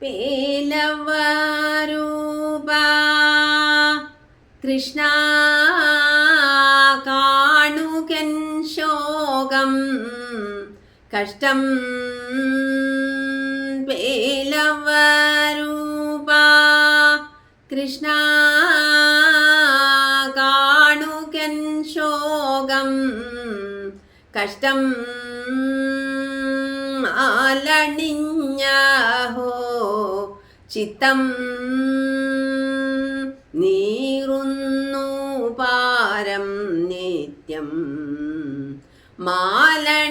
പേലവരൂപ കൃഷ്ണ കാണുകൻ ശോകം കഷ്ടം പേലവരൂപ കൃഷ്ണ കാണുകൻ ശോകം കഷ്ടം ആലണിഞ്ഞഹോ ചിത്തം നീറുന്നു പാരം നിത്യം. മാലണിഞ്ഞാഹോ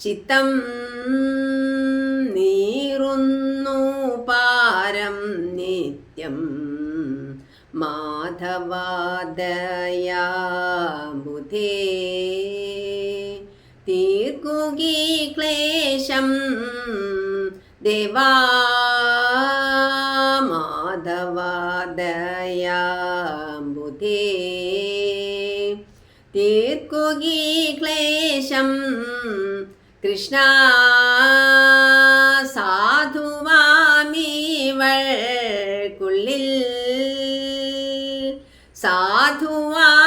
ചിത്തം നീറുന്നു പാരം നിത്യം. മാധവാദയാ ബുധേ തീർക്കുകി ക്ലേശം ദേവാ മാധവാദയാ ബുധേ തീർക്കുകി ക്ലേശം കൃഷ്ണ സാധുവാമിവൾക്കുള്ളിൽ സാധുവാമിവൾക്കുള്ളിൽ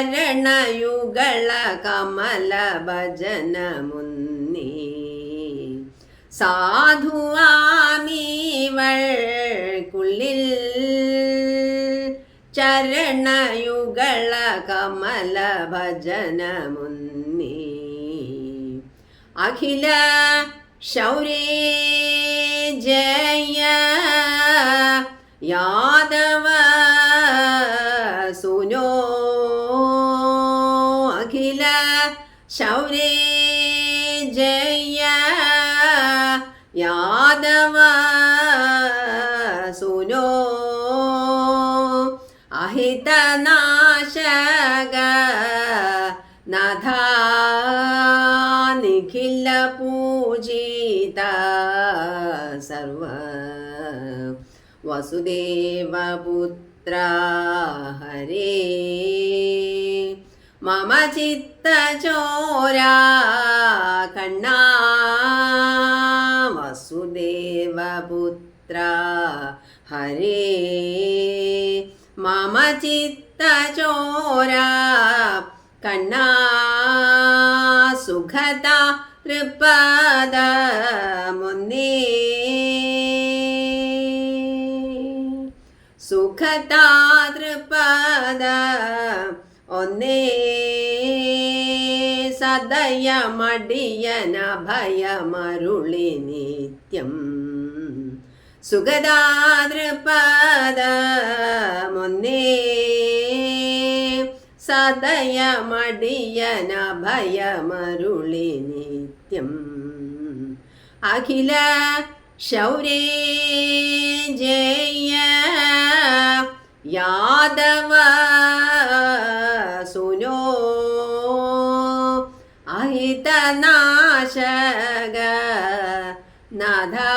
ചരണയുഗള കമല ഭജന മുന്നി സാധുവാമിവൾക്കുള്ളിൽ ചരണയുഗള കമല ഭജന മുന്നി അഖില ശൗരേ ജയ യാദവ അഖില ശൗരേ ജയ യാദവ സുനോ അഹിതനാശക നഥ നിഖില പൂജിത സർവ വസുദേവപുത്ര ഹരേ മമ ചിത്തചോരാ കണ്ണാ വസുദേവപുത്ര ഹരേ. മമ ചിത്തചോരാ കണ്ണാ സുഖത തൃപദ സദയമടിയന ഭയമരുളി നിത്യം സുഗദാദൃപദ മുന്നേ സദയമടിയന ഭയമരുളി നിത്യം അഖില ശൗരേ ജയ യാദവ हितनाशग नधा